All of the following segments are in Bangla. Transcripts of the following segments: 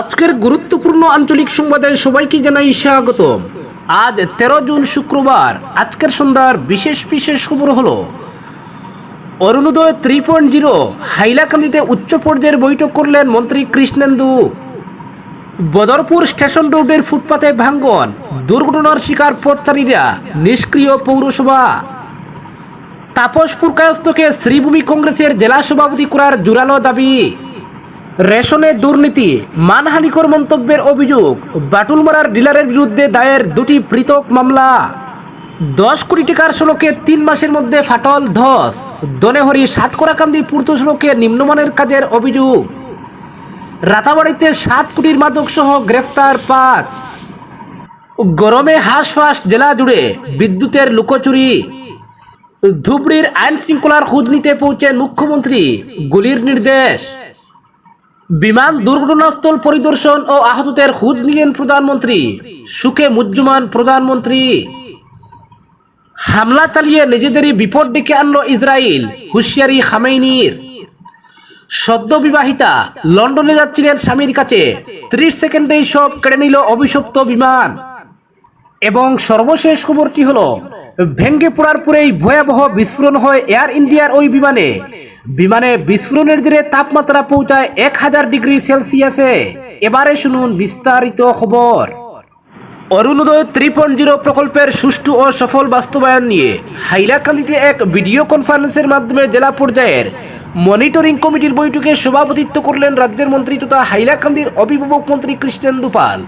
আজকের গুরুত্বপূর্ণ আঞ্চলিক সংবাদে সবাইকে জানাই স্বাগত আজ তেরো জুন শুক্রবার, আজকের সন্ধ্যার বিশেষ বিশেষ খবর হলো, অরুণোদয় থ্রি পয়েন্ট জিরো হাইলাকান্দিতে উচ্চ পর্যায়ের বৈঠক করলেন মন্ত্রী কৃষ্ণেন্দু। বদরপুর স্টেশন রোডের ফুটপাতে ভাঙ্গন, দুর্ঘটনার শিকার পথচারীরা নিষ্ক্রিয় পৌরসভা। তাপসপুর কায়স্থকে শ্রীভূমি কংগ্রেসের জেলা সভাপতি করার জোরালো দাবি। রেশনে দুর্নীতি, মানহানিকর মন্তব্যের অভিযোগ, বাটুলমারার ডিলারের বিরুদ্ধে দায়ের দুটি পৃথক মামলা। দশ কোটি টাকার সড়কে তিন মাসের মধ্যে ফাটল ধস, দনেহরি সাতকরাকান্দি পূর্ত সড়কে নিম্নমানের কাজের অভিযোগ। রাতাবাড়িতে সাত কোটির মাদক সহ গ্রেফতার পাঁচ। গরমে হাঁসফাঁস জেলা জুড়ে বিদ্যুতের লুকোচুরি। ধুবড়ির আইন শৃঙ্খলার খোঁজ নিতে পৌঁছেন মুখ্যমন্ত্রী, গুলির নির্দেশ। বিমান দুর্ঘটনাস্থল পরিদর্শন ও আহতদের খোঁজ নিলেন প্রধানমন্ত্রী। সুখে মুজ্জমান প্রধানমন্ত্রী। হামলা চালিয়ে নিজেদেরই বিপদ ডেকে আনলো ইসরায়েল, হুঁশিয়ারি খামেইনির। সদ্য বিবাহিতা লন্ডনে যাচ্ছিলেন স্বামীর কাছে। ত্রিশ সেকেন্ডেই সব কেড়ে নিল অভিশপ্ত বিমান। এবং সর্বশেষ খবরটি হলো, ভেঙ্গে পড়ার পরেই ভয়াবহ বিস্ফোরণ হয় এয়ার ইন্ডিয়ার ওই বিমানে। বিমানে বিস্ফোরণের জেরে তাপমাত্রা পৌঁছায় এক হাজার ডিগ্রি সেলসিয়াসে। এবারে শুনুন বিস্তারিত খবর। অরুণোদয় থ্রি পয়েন্ট জিরো প্রকল্পের সুষ্ঠু ও সফল বাস্তবায়ন নিয়ে হাইলাকান্দিতে এক ভিডিও কনফারেন্সের মাধ্যমে জেলা পর্যায়ের মনিটরিং কমিটির বৈঠকে সভাপতিত্ব করলেন রাজ্যের মন্ত্রী তথা হাইলাকান্দির অভিভাবক মন্ত্রী কৃষ্ণেন্দু পাল।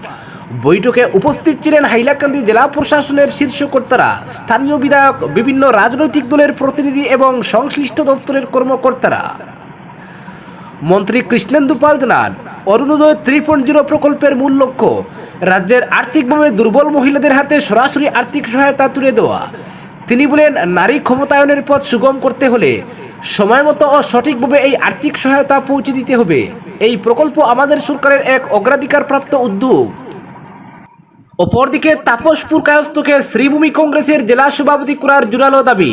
বৈঠকে উপস্থিত ছিলেন হাইলাকান্দি জেলা প্রশাসনের শীর্ষ কর্তারা। স্থানীয় বিধায়ক, বিভিন্ন রাজনৈতিক দলের প্রতিনিধি এবং সংশ্লিষ্ট দপ্তরের কর্মকর্তারা। মন্ত্রী কৃষ্ণেন্দু পাল জানান, অরুণোদয় থ্রি পয়েন্ট জিরো প্রকল্পের মূল লক্ষ্য, রাজ্যের আর্থিকভাবে দুর্বল মহিলাদের হাতে সরাসরি আর্থিক সহায়তা তুলে দেওয়া। তিনি বলেন, নারী ক্ষমতায়নের পথ সুগম করতে হলে সময় মতো ও সঠিকভাবে এই আর্থিক সহায়তা পৌঁছে দিতে হবে। এই প্রকল্প আমাদের সরকারের এক অগ্রাধিকারপ্রাপ্ত উদ্যোগ। অপরদিকে তাপসপুর কায়স্থকে শ্রীভূমি কংগ্রেসের জেলা সভাপতি করার জোরালো দাবি।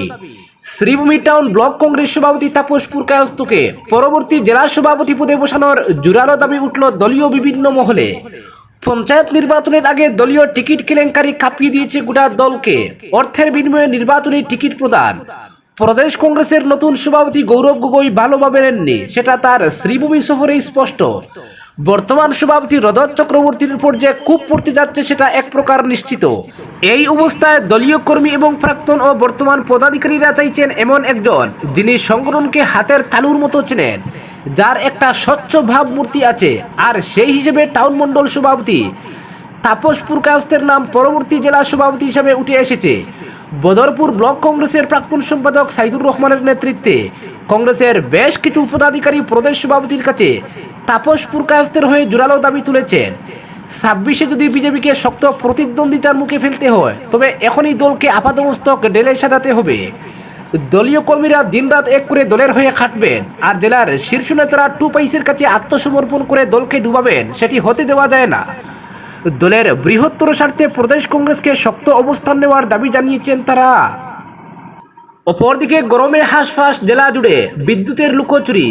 শ্রীভূমি টাউন ব্লক কংগ্রেস সভাপতি তাপসপুর কায়স্থকে পরবর্তী জেলা সভাপতি পদে বসানোর জোরালো দাবি উঠল দলীয় বিভিন্ন মহলে। পঞ্চায়েত নির্বাচনের আগে দলীয় টিকিট কেলেঙ্কারি কাঁপিয়ে দিয়েছে গোটা দলকে। অর্থের বিনিময়ে নির্বাচনী টিকিট প্রদান। প্রদেশ কংগ্রেসের নতুন সভাপতি গৌরব গগৈ ভালোভাবে নেননি, সেটা তার শ্রীভূমি শহরেই স্পষ্ট। বর্তমান সভাপতি রজত চক্রবর্তীর উপর যে কূপ পড়তে যাচ্ছে সেটা এক প্রকার নিশ্চিত। এই অবস্থায় দলীয় কর্মী এবং প্রাক্তন ও বর্তমান পদাধিকারীরা চাইছেন এমন একজন যিনি সংগঠনকে হাতের তালুর মতো চেনেন, যার একটা স্বচ্ছ ভাবমূর্তি আছে আর সেই হিসেবে টাউন মণ্ডল সভাপতি তাপস পুরকায়স্তের নাম পরবর্তী জেলা সভাপতি হিসেবে উঠে এসেছে। বদরপুর ব্লক কংগ্রেসের প্রাক্তন সম্পাদক সাইদুর রহমানের নেতৃত্বে কংগ্রেসের বেশ কিছু পদাধিকারী প্রদেশ সভাপতির কাছে তাপস পুরকায়স্তের হয়ে জোরালো দাবি তুলেছেন। ছাব্বিশে যদি বিজেপিকে শক্ত প্রতিদ্বন্দ্বিতার মুখে ফেলতে হয়, তবে এখনই দলকে আপাতমস্তক ডেলে সাজাতে হবে। দলীয় কর্মীরা দিনরাত এক করে দলের হয়ে খাটবেন আর জেলার শীর্ষ নেতারা টু পাইসের কাছে আত্মসমর্পণ করে দলকে ডুবাবেন, সেটি হতে দেওয়া যায় না। দলের বৃহত্তর স্বার্থে প্রদেশ কংগ্রেসকে শক্ত অবস্থান নেওয়ার দাবি জানিয়েছেন তারা। অপরদিকে গরমে হাঁসফাঁস জেলা জুড়ে বিদ্যুতের লুকোচুরি,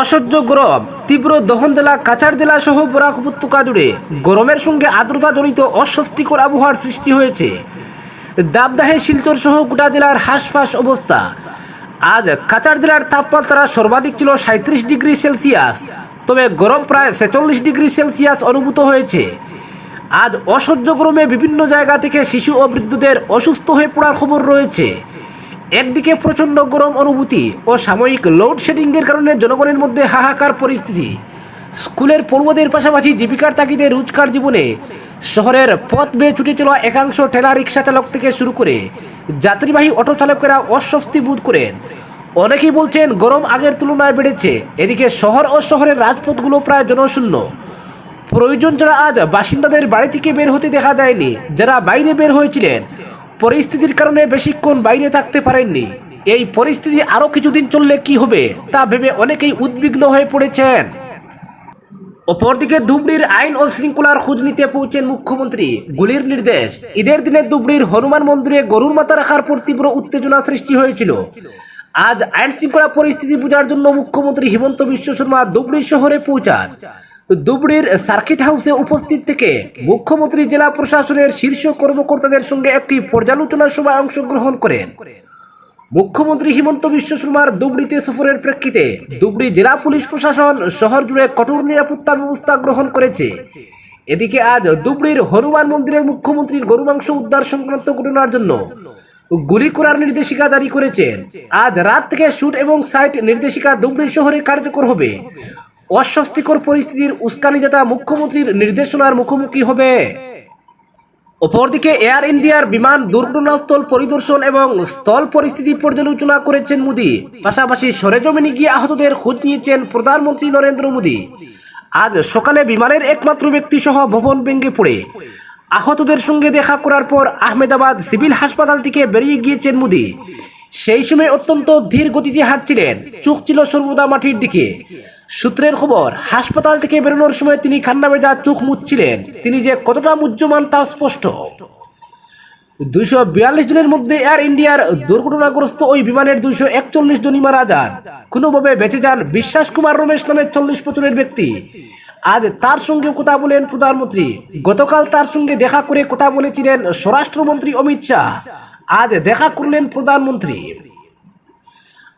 অসহ্য গরম, তীব্র দহন জেলা, কাছাড় জেলা সহ বরাক উপত্যকা জুড়ে গরমের সঙ্গে আর্দ্রতা জনিত অস্বস্তিকর আবহাওয়ার সৃষ্টি হয়েছে। দাবদাহে শিলচর সহ গোটা জেলার হাঁসফাঁস অবস্থা। আজ কাছাড় জেলার তাপমাত্রা সর্বাধিক ছিল সাঁত্রিশ ডিগ্রি সেলসিয়াস, তবে গরম প্রায় ছেচল্লিশ ডিগ্রি সেলসিয়াস অনুভূত হয়েছে। আজ অসহ্য গরমে বিভিন্ন জায়গা থেকে শিশু ও বৃদ্ধদের অসুস্থ হয়ে পড়ার খবর রয়েছে। একদিকে প্রচণ্ড গরম অনুভূতি ও সাময়িক লোডশেডিংয়ের কারণে জনগণের মধ্যে হাহাকার পরিস্থিতি। স্কুলের পড়ুয়াদের পাশাপাশি জীবিকার তাগিদে রোজকার জীবনে শহরের পথ বেয়ে ছুটে চলা একাংশ ঠেলা রিক্সা চালক থেকে শুরু করে যাত্রীবাহী অটো চালকেরা অস্বস্তি বোধ করেন। অনেকেই বলছেন গরম আগের তুলনায় বেড়েছে। এদিকে শহর ও শহরের রাজপথগুলো প্রায় জনশূন্য। প্রয়োজন ছাড়া আজ বাসিন্দাদের বাড়ি থেকে বের হতে দেখা যায়নি, যারা বাইরে বের হয়েছিলেন। পরিস্থিতির কারণে বেশিক্ষণ বাইরে থাকতে পারেননি। এই পরিস্থিতি আরও কিছুদিন চললে কি হবে, তা ভেবে অনেকেই উদ্বিগ্ন হয়ে পড়েছেন। অপরদিকে ধুবড়ির আইন ও শৃঙ্খলার খোঁজ নিতে পৌঁছেন মুখ্যমন্ত্রী। গুলির নির্দেশ, ঈদের দিনে ধুবড়ির হনুমান মন্দিরে গরুর মাথা রাখার পর তীব্র উত্তেজনা সৃষ্টি হয়েছিল। আজ আইন শৃঙ্খলা পরিস্থিতি বোঝার জন্য মুখ্যমন্ত্রী হিমন্ত বিশ্ব শর্মা ধুবড়ি শহরে পৌঁছান। ধুবড়ির সার্কিট হাউসে উপস্থিত থেকে মুখ্যমন্ত্রী জেলা প্রশাসনের শীর্ষ কর্মকর্তাদের সঙ্গে একটি পর্যালোচনা সভায় অংশগ্রহণ করেন। মুখ্যমন্ত্রী হিমন্ত বিশ্ব শর্মার দুবড়িতে সফরের প্রেক্ষিতে দুবড়ি জেলা পুলিশ প্রশাসন শহর জুড়ে কঠোর নিরাপত্তা ব্যবস্থা গ্রহণ করেছে। এদিকে আজ দুবড়ির হনুমান মন্দিরে মুখ্যমন্ত্রীর গরু মাংস উদ্ধার সংক্রান্ত ঘটনার জন্য গুলি করার নির্দেশিকা জারি করেছেন। আজ রাত থেকে শুট এবং সাইট নির্দেশিকা দুবড়ি শহরে কার্যকর হবে। অস্বস্তিকর পরিস্থিতির উস্কানি উস্কানিদাতা মুখ্যমন্ত্রীর নির্দেশনার মুখোমুখি হবে। অপরদিকে এয়ার ইন্ডিয়ার বিমান দুর্ঘটনাস্থল পরিদর্শন এবং স্থল পরিস্থিতি পর্যালোচনা করেছেন মোদী। পাশাপাশি সরেজমিনে গিয়ে আহতদের খোঁজ নিয়েছেন প্রধানমন্ত্রী নরেন্দ্র মোদী। আজ সকালে বিমানের একমাত্র ব্যক্তি সহ ভবন ভেঙে পড়ে। আহতদের সঙ্গে দেখা করার পর আহমেদাবাদ সিভিল হাসপাতাল থেকে বেরিয়ে গিয়েছেন মোদী। সেই সময় অত্যন্ত ধীর গতিতে হাঁটছিলেন। চোখ ছিল সর্বদা মাটির দিকে। সূত্রের খবর, হাসপাতাল থেকে বেরোনোর সময় তিনি খান্না মেজা চোখ মুচ্ছিলেন তিনি যে কতটা মুহ্যমান তা স্পষ্ট। দুইশো বিয়াল্লিশ জনের মধ্যে এয়ার ইন্ডিয়ার দুর্ঘটনাগ্রস্ত ওই বিমানের দুইশো একচল্লিশ জনই মারা যান। কোনোভাবে বেঁচে যান বিশ্বাস কুমার রমেশ নামের চল্লিশ বছরের ব্যক্তি। আজ তার সঙ্গে কথা বলেন প্রধানমন্ত্রী। গতকাল তার সঙ্গে দেখা করে কথা বলেছিলেন স্বরাষ্ট্রমন্ত্রী অমিত শাহ। আজ দেখা করলেন প্রধানমন্ত্রী।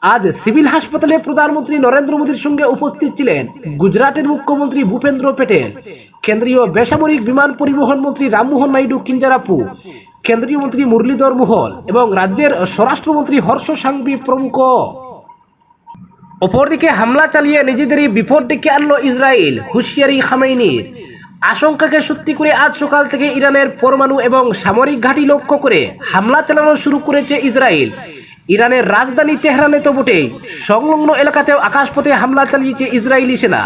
আজ সিভিল হাসপাতালে প্রধানমন্ত্রী নরেন্দ্র মোদীর সঙ্গে উপস্থিত ছিলেন গুজরাটের মুখ্যমন্ত্রী ভূপেন্দ্র প্যাটেল কেন্দ্রীয় বেসামরিক বিমান পরিবহন মন্ত্রী রামমোহন নাইডু কিঞ্জারাপু, কেন্দ্রীয় মন্ত্রী মুরলীধর মোহল এবং রাজ্যের স্বরাষ্ট্রমন্ত্রী হর্ষ সাংবি প্রমুখ। অপরদিকে হামলা চালিয়ে নিজেদেরই বিপদ ডেকে আনলো ইসরায়েল, হুঁশিয়ারি খামেইনির। আশঙ্কাকে সত্যি করে আজ সকাল থেকে ইরানের পরমাণু এবং সামরিক ঘাঁটি লক্ষ্য করে হামলা চালানো শুরু করেছে ইসরায়েল। ইরানের রাজধানী তেহরানে তো বটেই, সংলগ্ন এলাকাতেও আকাশপথে হামলা চালিয়েছে ইসরায়েলি সেনা।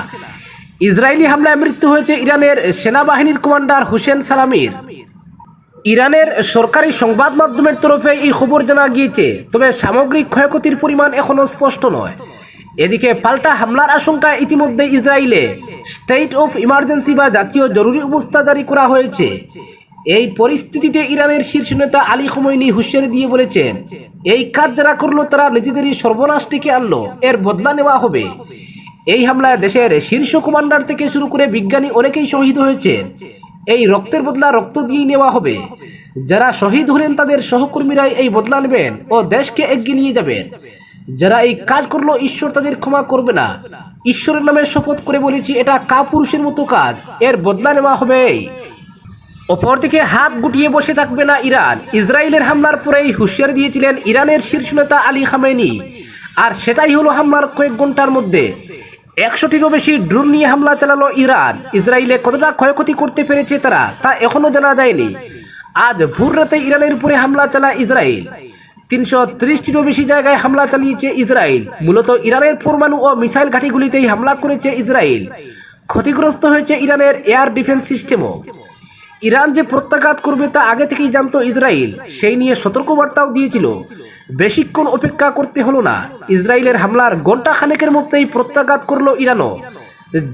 ইসরায়েলি হামলায় মৃত্যু হয়েছে ইরানের সেনাবাহিনীর কমান্ডার হুসেন সালামির। ইরানের সরকারি সংবাদ মাধ্যমের তরফে এই খবর জানা গিয়েছে, তবে সামগ্রিক ক্ষয়ক্ষতির পরিমাণ এখনও স্পষ্ট নয়। এদিকে পাল্টা হামলার আশঙ্কা ইতিমধ্যে ইসরায়েলে। স্টেট অফ ইমার্জেন্সি বা জাতীয় জরুরি অবস্থা জারি করা হয়েছে। এই পরিস্থিতিতে ইরানের শীর্ষ নেতা আলী খমৈনি হুঁশিয়ারি দিয়ে বলেছেন, এই কাজ যারা করল তারা নিজেদেরই সর্বনাশ ডেকে আনলো। এর বদলা নেওয়া হবে। এই হামলায় দেশের শীর্ষ কমান্ডার থেকে শুরু করে বিজ্ঞানী অনেকেই শহীদ হয়েছেন। এই রক্তের বদলা রক্ত দিয়েই নেওয়া হবে। যারা শহীদ হলেন তাদের সহকর্মীরাই এই বদলা নেবেন ও দেশকে এগিয়ে নিয়ে যাবেন। যারা এই কাজ করল, ঈশ্বর তাদের ক্ষমা করবে না। ঈশ্বরের নামে শপথ করে বলেছি, এটা কাপুরুষের মতো কাজ। এর বদলা নেওয়া হবে। অপরদিকে হাত গুটিয়ে বসে থাকবে না ইরান। ইসরায়েলের হামলার পরেই হুঁশিয়ারি দিয়েছিলেন ইরানের শীর্ষ নেতা আলী খামেনি। আর সেটাই হলো হামলার কয়েক ঘণ্টার মধ্যে। একশোটিরও বেশি ড্রোন নিয়ে হামলা চালালো ইরান। ইসরায়েলে কতটা ক্ষয়ক্ষতি করতে পেরেছে তারা, তা এখনও জানা যায়নি। আজ ভোর রাতে ইরানের উপরে হামলা চালায় ইসরায়েল। তিনশো ত্রিশটিরও বেশি জায়গায় হামলা চালিয়েছে ইসরায়েল। মূলত ইরানের পরমাণু ও মিসাইল ঘাঁটিগুলিতেই হামলা করেছে ইসরায়েল। ক্ষতিগ্রস্ত হয়েছে ইরানের এয়ার ডিফেন্স সিস্টেমও। ইরান যে প্রত্যাঘাত করবে তা আগে থেকেই জানতো ইসরায়েল। সেই নিয়ে সতর্কবার্তাও দিয়েছিল। বেশিক্ষণ অপেক্ষা করতে হলো না। ইসরায়েলের হামলার ঘণ্টা খানেকের মধ্যেই প্রত্যাঘাত করল ইরানও।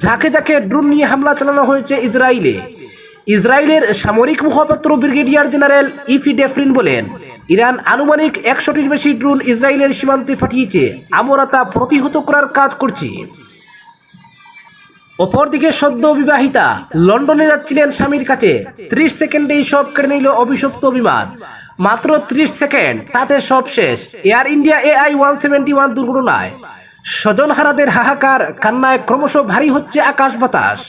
ঝাঁকে ঝাঁকে ড্রোন নিয়ে হামলা চালানো হয়েছে ইসরায়েলে। ইসরায়েলের সামরিক মুখপাত্র ব্রিগেডিয়ার জেনারেল ইফি ডেফরিন বলেন ইরান আনুমানিক একশোটির বেশি ড্রোন ইসরায়েলের সীমান্তে পাঠিয়েছে। আমরা তা প্রতিহত করার কাজ করছি। অপরদিকে সদ্য বিবাহিতা লন্ডনে যাচ্ছিলেন স্বামীর কাছে। ত্রিশ সেকেন্ডেই সব কেড়ে নিল অভিশপ্ত বিমান মাত্র ত্রিশ সেকেন্ড, তাতে সব শেষ। Air India AI one seventy one দুর্ঘটনায় স্বজন হারাদের হাহাকার, কান্নায় ক্রমশ ভারী হচ্ছে আকাশ বাতাস।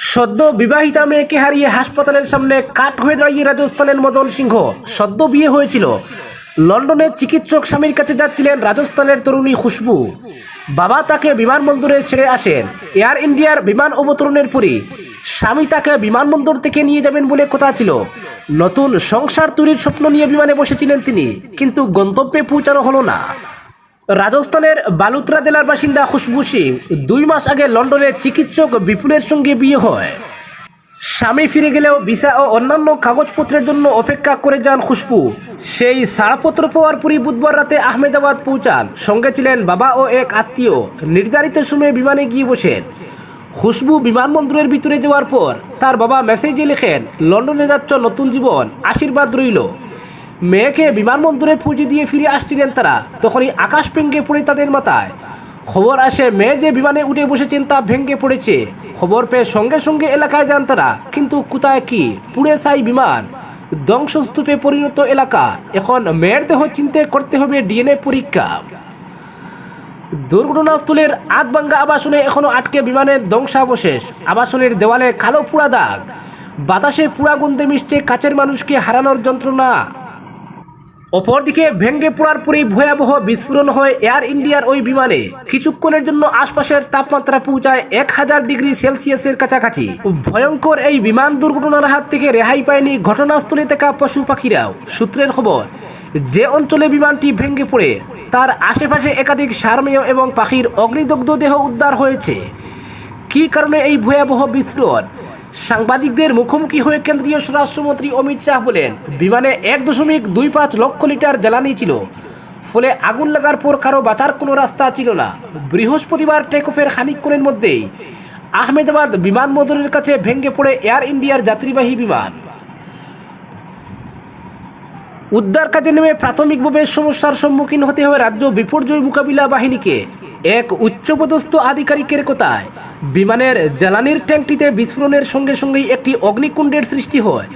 সদ্য বিবাহিতা মেয়েকে হারিয়ে হাসপাতালের সামনে কাঠ হয়ে দাঁড়িয়ে রাজস্থানের মদন সিংহ। সদ্য বিয়ে হয়েছিল। লন্ডনের চিকিৎসক স্বামীর কাছে যাচ্ছিলেন রাজস্থানের তরুণী খুশবু। বাবা তাকে বিমানবন্দরে ছেড়ে আসেন। এয়ার ইন্ডিয়ার বিমান অবতরণের পরই স্বামী তাকে বিমানবন্দর থেকে নিয়ে যাবেন বলে কথা ছিল। নতুন সংসার তৈরির স্বপ্ন নিয়ে বিমানে বসেছিলেন তিনি, কিন্তু গন্তব্যে পৌঁছানো হলো না। রাজস্থানের বালুত্রা জেলার বাসিন্দা খুশবু সিং। দুই মাস আগে লন্ডনের চিকিৎসক বিপুলের সঙ্গে বিয়ে হয়। স্বামী ফিরে গেলেও ভিসা ও অন্যান্য কাগজপত্রের জন্য অপেক্ষা করে যান খুশবু। সেই ছাড়পত্র পাওয়ার পরই বুধবার রাতে আহমেদাবাদ পৌঁছান। সঙ্গে ছিলেন বাবা ও এক আত্মীয়। নির্ধারিত সময়ে বিমানে গিয়ে বসেন। খুশবু বিমানবন্দরের ভিতরে যাওয়ার পর তার বাবা মেসেজে লেখেন, লন্ডনে যাচ্ছ নতুন জীবন, আশীর্বাদ রইল। মেয়েকে বিমানবন্দরে পুঁজি দিয়ে ফিরে আসছিলেন তারা। তখনই আকাশ পেঙ্গে পড়ে তাদের মাথায়। খবর আসে মেয়ে যে বিমানে উঠে বসেছেন তা ভেঙে পড়েছে। খবর পেয়ে সঙ্গে সঙ্গে এলাকায় যান তারা। কিন্তু কোথায় কি? পুড়ে সাই বিমান। ধ্বংসস্তূপে পরিণত এলাকা। এখন মেয়ের দেহ চিন্তা করতে হবে ডিএনএ পরীক্ষা। দুর্ঘটনাস্থলের আধভাঙ্গা আবাসনে এখনও আটকে বিমানের ধ্বংসাবশেষ। আবাসনের দেওয়ালে কালো পুরা দাগ। বাতাসে পুরা গন্ধে মিশছে কাছের মানুষকে হারানোর যন্ত্রণা। অপরদিকে ভেঙ্গে পড়ার পরেই ভয়াবহ বিস্ফোরণ হয় এয়ার ইন্ডিয়ার ওই বিমানে। কিছুক্ষণের জন্য আশপাশের তাপমাত্রা পৌঁছায় এক হাজার ডিগ্রি সেলসিয়াসের কাছাকাছি। ভয়ঙ্কর এই বিমান দুর্ঘটনার হাত থেকে রেহাই পায়নি ঘটনাস্থলে থাকা পশু পাখিরাও। সূত্রের খবর, যে অঞ্চলে বিমানটি ভেঙ্গে পড়ে, তার আশেপাশে একাধিক সারমেয় এবং পাখির অগ্নিদগ্ধ দেহ উদ্ধার হয়েছে। কী কারণে এই ভয়াবহ বিস্ফোরণ? সাংবাদিকদের মুখোমুখি হয়ে কেন্দ্রীয় স্বরাষ্ট্রমন্ত্রী অমিত শাহ বলেন, বিমানে এক দশমিক দুই পাঁচ লক্ষ লিটার জ্বালানি ছিল। ফলে আগুন লাগার পর কারও বাঁচার কোনো রাস্তা ছিল না। বৃহস্পতিবার টেক অফের খানিকক্ষণের মধ্যেই আহমেদাবাদ বিমানবন্দরের কাছে ভেঙে পড়ে এয়ার ইন্ডিয়ার যাত্রীবাহী বিমান। উদ্ধার কাজে নেমে প্রাথমিকভাবে সমস্যার সম্মুখীন হতে হবে রাজ্য বিপর্যয় মোকাবিলা বাহিনীকে। এক উচ্চপদস্থ আধিকারিকের কথায় বিমানের জ্বালানির ট্যাঙ্কটিতে বিস্ফোরণের সঙ্গে সঙ্গেই একটি অগ্নিকুণ্ডের সৃষ্টি হয়।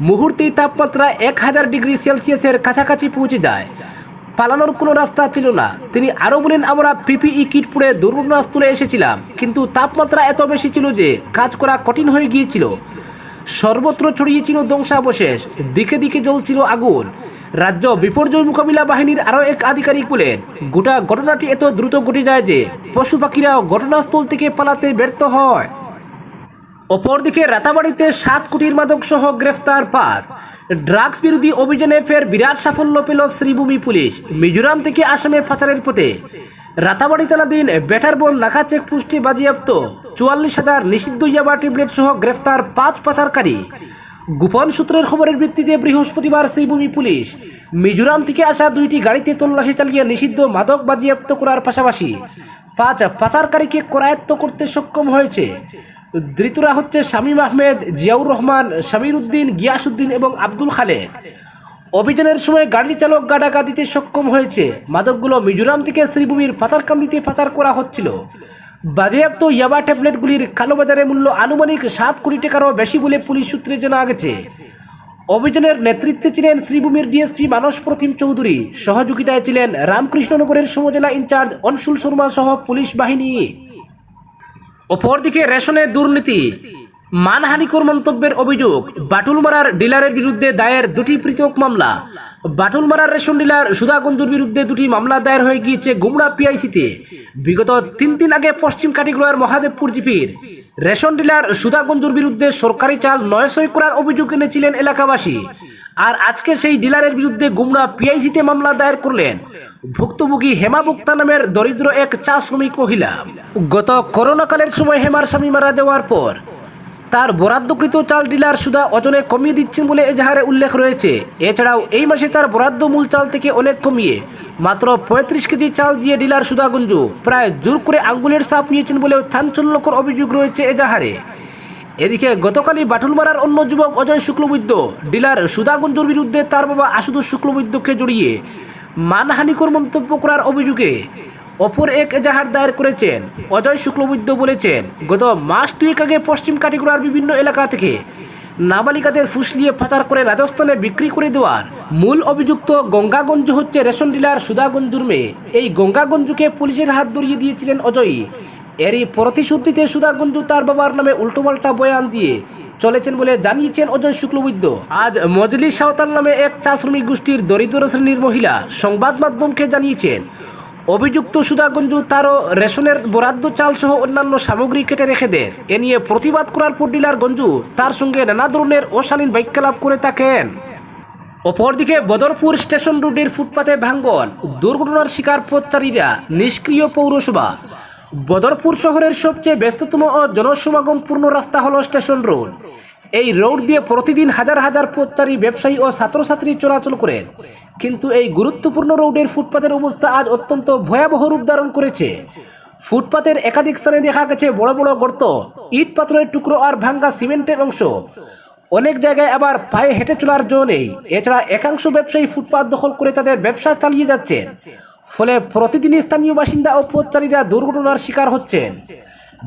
মুহূর্তেই তাপমাত্রা এক হাজার ডিগ্রি সেলসিয়াসের কাছাকাছি পৌঁছে যায়। পালানোর কোনো রাস্তা ছিল না। তিনি আরও বলেন, আমরা পিপিই কিট পরে দুর্ঘটনাস্থলে এসেছিলাম, কিন্তু তাপমাত্রা এত বেশি ছিল যে কাজ করা কঠিন হয়ে গিয়েছিল। সর্বত্র ছড়িয়েছিল ধ্বংসাবশেষ। দিকে দিকে জ্বলছিল আগুন। রাজ্য বিপর্যয় মোকাবিলা বাহিনীর আরও এক আধিকারিক বলেন, গোটা ঘটনাটি এত দ্রুত ঘটে যায় যে পশু পাখিরাও ঘটনাস্থল থেকে পালাতে ব্যর্থ হয়। অপরদিকে রাতাবাড়িতে সাত কোটির মাদক সহ গ্রেফতার পাঁচ। ড্রাগস বিরোধী অভিযানে ফের বিরাট সাফল্য পেল শ্রীভূমি পুলিশ। মিজোরাম থেকে আসামে পাচারের পথে। রাতাবাড়ি থানাধীন বেটারবন নাকা চেকপোস্টে বাজেয়াপ্ত। চুয়াল্লিশ হাজার নিষিদ্ধ ইয়াবা ট্যাবলেট সহ গ্রেফতার পাঁচ পাচারকারী। গোপন সূত্রের খবরের ভিত্তিতে বৃহস্পতিবার শ্রীভূমি পুলিশ মিজোরাম থেকে আসা দুইটি গাড়িতে তল্লাশি চালিয়ে নিষিদ্ধ মাদক বাজেয়াপ্ত করার পাশাপাশি পাঁচ পাচারকারীকে করায়ত্ত করতে সক্ষম হয়েছে। ধৃতরা হচ্ছে শামীম আহমেদ, জিয়াউর রহমান, শামির উদ্দিন গিয়াসউদ্দিন এবং আব্দুল খালেক। অভিযানের সময় গাড়ি চালক গাডাগা দিতে সক্ষম হয়েছে। মাদকগুলো মিজোরাম থেকে শ্রীভূমির পাতারকান্দিতে পাচার করা হচ্ছিল। বাজেয়াপ্ত ইয়াবা ট্যাবলেটগুলির কালোবাজারে মূল্য আনুমানিক সাত কোটি টাকারও বেশি বলে পুলিশ সূত্রে জানা গেছে। অভিযানের নেতৃত্বে ছিলেন শ্রীভূমির ডিএসপি মানস প্রতিম চৌধুরী। সহযোগিতায় ছিলেন রামকৃষ্ণনগরের সমজেলা ইনচার্জ অনশুল শর্মা সহ পুলিশ বাহিনী। অপরদিকে রেশনের দুর্নীতি। মানহানিকর মন্তব্যের অভিযোগ বাটুলমারার ডিলারের বিরুদ্ধে দায়ের দুটি পৃথক মামলা। বাটুলমারার রেশন ডিলার সুধাগঞ্জুর বিরুদ্ধে দুটি মামলা দায়ের হয়ে গিয়েছে গুমরা পিআইসিতে। বিগত তিন দিন আগে পশ্চিম কাটিগুড়ার মহাদেবপুর জিপির। রেশন ডিলার সুধাগঞ্জুর বিরুদ্ধে সরকারি চাল নয়শয় করার অভিযোগ এনেছিলেন এলাকাবাসী। আর আজকে সেই ডিলারের বিরুদ্ধে গুমরা পিআইসিতে মামলা দায়ের করলেন। ভুক্তভোগী হেমা বুক্তা নামের দরিদ্র এক চা শ্রমিক মহিলা। গত করোনাকালের সময় হেমার স্বামী মারা যাওয়ার পর তার বরাদ্দকৃত চাল ডিলার সুদা ওজনে কমিয়ে দিচ্ছেন বলে এজাহারে উল্লেখ রয়েছে। এছাড়াও এই মাসে তার বরাদ্দ মূল চাল থেকে অনেক কমিয়ে মাত্র পঁয়ত্রিশ কেজি চাল দিয়ে ডিলার সুদাগুঞ্জু প্রায় জোর করে আঙ্গুলের সাপ নিয়েছেন বলেও চাঞ্চল্যকর অভিযোগ রয়েছে এজাহারে। এদিকে গতকালই বাটুলমারার অন্য যুবক অজয় শুক্লবৈদ্য ডিলার সুদাগুঞ্জুর বিরুদ্ধে তার বাবা আশুতোষ শুক্লবৈদ্যকে জড়িয়ে মানহানিকর মন্তব্য করার অভিযোগে অপর এক এজাহার দায়ের করেছেন। অজয় শুক্লবৈদ্য বলেছেন, গত মাস দুয়েক আগে পশ্চিম কাটিগুড়ার বিভিন্ন এলাকা থেকে নাবালিকাদের ফুসলিয়ে পাচার করে রাজস্থানে বিক্রি করে দেওয়ার মূল অভিযুক্ত গঙ্গাগঞ্জ হচ্ছে রেশন ডিলার সুধাগঞ্জুর মেয়ে। এই গঙ্গাগঞ্জুকে পুলিশের হাত ধরিয়ে দিয়েছিলেন অজয়ী এরই প্রতিশ্রুতিতে সুধাগঞ্জু তার বাবার নামে উল্টোপাল্টা বয়ান দিয়ে চলেছেন বলে জানিয়েছেন অজয় শুক্লবৈদ্য। আজ মজলি সাঁওতাল নামে এক চা শ্রমিক গোষ্ঠীর দরিদ্র শ্রেণির মহিলা সংবাদ মাধ্যমকে জানিয়েছেন অভিযুক্ত সুধাগঞ্জু তারও রেশনের বরাদ্দ চাল সহ অন্যান্য সামগ্রী কেটে রেখে দেন। এ নিয়ে প্রতিবাদ করার পর ডিলার গঞ্জু তার সঙ্গে নানা ধরনের অশালীন বাক্যালাপ করে থাকেন। অপরদিকে বদরপুর স্টেশন রোডের ফুটপাতে ভাঙ্গন দুর্ঘটনার শিকার পথচারীরা নিষ্ক্রিয় পৌরসভা। বদরপুর শহরের সবচেয়ে ব্যস্ততম ও জনসমাগমপূর্ণ রাস্তা হল স্টেশন রোড। এই রোড দিয়ে প্রতিদিন হাজার হাজার পথচারী ব্যবসায়ী ও ছাত্রছাত্রী চলাচল করেন। কিন্তু এই গুরুত্বপূর্ণ রোডের ফুটপাতের অবস্থা আজ অত্যন্ত ভয়াবহ রূপ ধারণ করেছে। ফুটপাতের একাধিক স্থানে দেখা গেছে বড় বড় গর্ত, ইট পাথরের টুকরো আর ভাঙ্গা সিমেন্টের অংশ। অনেক জায়গায় আবার পায়ে হেঁটে চলার জো নেই। এছাড়া একাংশ ব্যবসায়ী ফুটপাত দখল করে তাদের ব্যবসা চালিয়ে যাচ্ছেন। ফলে প্রতিদিনই স্থানীয় বাসিন্দা ও পথচারীরা দুর্ঘটনার শিকার হচ্ছেন।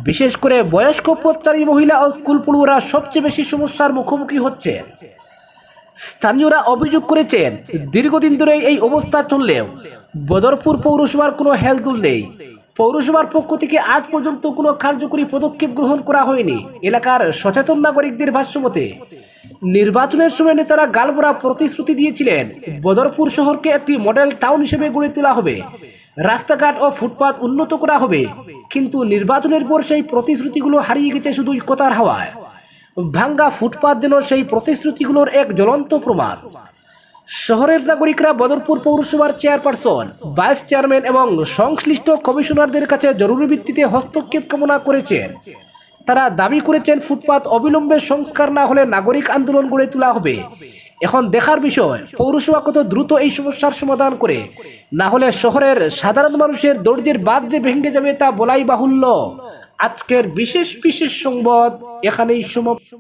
বিশেষ করে বয়স্ক পথচারী মহিলা ও স্কুল পড়ুয়ারা সবচেয়ে বেশি সমস্যার মুখোমুখি হচ্ছে। স্থানীয়রা অভিযোগ করেছেন, দীর্ঘদিন ধরে এই অবস্থা চললেও বদরপুর পৌরসভার কোনো হেলদুল নেই। পৌরসভার পক্ষ থেকে আজ পর্যন্ত কোনো কার্যকরী পদক্ষেপ গ্রহণ করা হয়নি। এলাকার সচেতন নাগরিকদের ভাষ্যমতে, নির্বাচনের সময় নেতারা গালবরা প্রতিশ্রুতি দিয়েছিলেন, বদরপুর শহরকে একটি মডেল টাউন হিসেবে গড়ে তোলা হবে। রাস্তাঘাট ও ফুটপাত উন্নত করা হবে। কিন্তু নির্বাচনের পর সেই প্রতিশ্রুতিগুলো হারিয়ে গেছে শুধু কথার হাওয়ায়। ভাঙ্গা ফুটপাত যেন সেই প্রতিশ্রুতিগুলোর এক জ্বলন্ত প্রমাণ। শহরের নাগরিকরা বদরপুর পৌরসভার চেয়ারপারসন, ভাইস চেয়ারম্যান এবং সংশ্লিষ্ট কমিশনারদের কাছে জরুরি ভিত্তিতে হস্তক্ষেপ কামনা করেছেন। তারা দাবি করেছেন, ফুটপাত অবিলম্বে সংস্কার না হলে নাগরিক আন্দোলন গড়ে তোলা হবে। এখন দেখার বিষয়, পৌরসভা কত দ্রুত এই সমস্যার সমাধান করে? না হলে শহরের সাধারণ মানুষের দর্জির বাদ যে ভেঙে যাবে তা বলাই বাহুল্য। আজকের বিশেষ বিশেষ সংবাদ এখানেই সমাপ্ত।